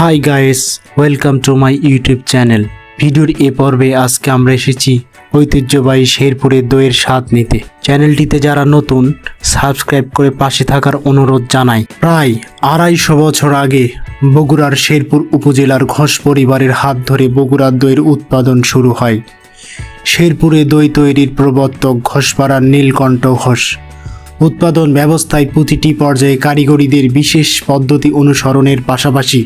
Hi guys welcome to my YouTube channel ভিডিওর এ পর্বে আজকে আমরা এসেছি ঐতিহ্যবাহী শেরপুরের দইয়ের স্বাদ নিতে। চ্যানেলটিতে যারা নতুন সাবস্ক্রাইব করে পাশে থাকার অনুরোধ জানাই। প্রায় আড়াইশো বছর আগে বগুড়ার শেরপুর উপজেলার ঘোষ পরিবারের হাত ধরে বগুড়ার দইয়ের উৎপাদন শুরু হয়। শেরপুরে দই তৈরির প্রবর্তক ঘোষপাড়ার নীলকণ্ঠ ঘোষ। উৎপাদন ব্যবস্থায় প্রতিটি পর্যায়ে কারিগরিদের বিশেষ পদ্ধতি অনুসরণের পাশাপাশি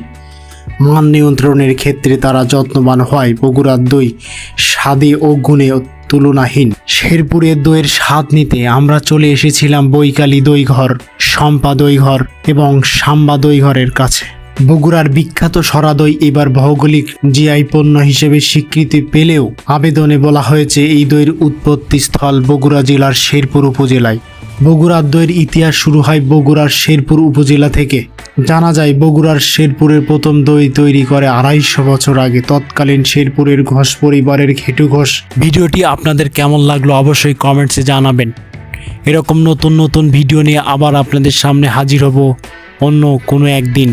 মান নিয়ন্ত্রণের ক্ষেত্রে তারা যত্নবান হয়। বগুড়ার দই স্বাদে ও গুণে তুলনাহীন। শেরপুরের দইয়ের স্বাদ নিতে আমরা চলে এসেছিলাম বৈকালী দইঘর, শম্পা দইঘর এবং সাম্বা দইঘরের কাছে। বগুড়ার বিখ্যাত সরা দই এবার ভৌগোলিক জিআই পণ্য হিসেবে স্বীকৃতি পেলেও আবেদনে বলা হয়েছে এই দইয়ের উৎপত্তি স্থল বগুড়া জেলার শেরপুর উপজেলায়। বগুড়ার দইয়ের ইতিহাস শুরু হয় বগুড়ার শেরপুর উপজেলা থেকে। জানা যায়, বগুড়ার শেরপুরের প্রথম দই তৈরি করে আড়াইশো বছর আগে। তৎকালীন শেরপুরের ঘোষ পরিবারের ঘেটু ঘোষ। ভিডিওটি আপনাদের কেমন লাগল অবশ্যই কমেন্টসে জানাবেন। এরকম নতুন নতুন ভিডিও নিয়ে আবার আপনাদের সামনে হাজির হব অন্য কোনো একদিন।